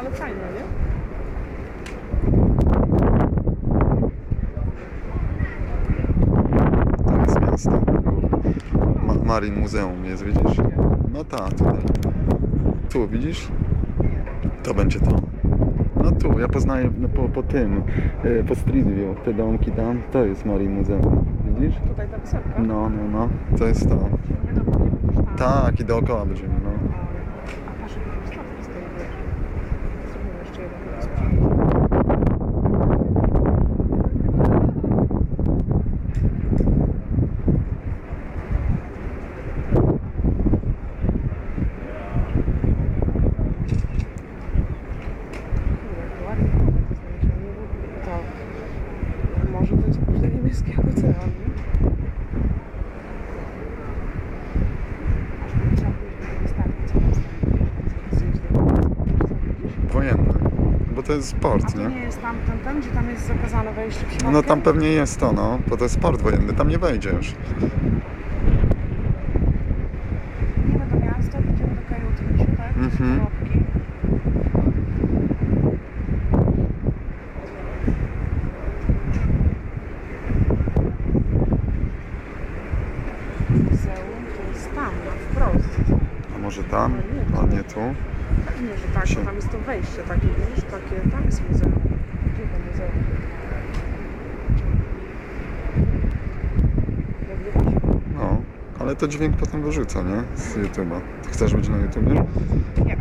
ale fajne, nie? Teraz miasto. Ma Marin Muzeum jest, widzisz? No ta, tutaj. Tu, widzisz? To będzie to. No tu, ja poznaję no, po, po tym, y, po Street View, te domki tam, to jest Marin Muzeum. Widzisz? Tutaj ta wysepka. No, no, no, to jest to. Tak, i dookoła będziemy. Bo to jest A sport, to nie? nie jest tam ten, ten, gdzie tam jest zakazane wejście przypadkiem? No tam pewnie jest to, no, bo to jest sport wojenny, tam nie wejdziesz. Idziemy do miasta, idziemy do kajuty, Misiu, tak? Mhm. Koropki. Muzeum to jest tam, na wprost. A może tam? No A nie tu? Nie, że tak, tam jest to wejście takie, wiesz, takie, tam jest muzeum. To muzeum? No, ale to dźwięk potem wyrzuca, nie? Z YouTube'a. Ty chcesz być na YouTubie? Nie.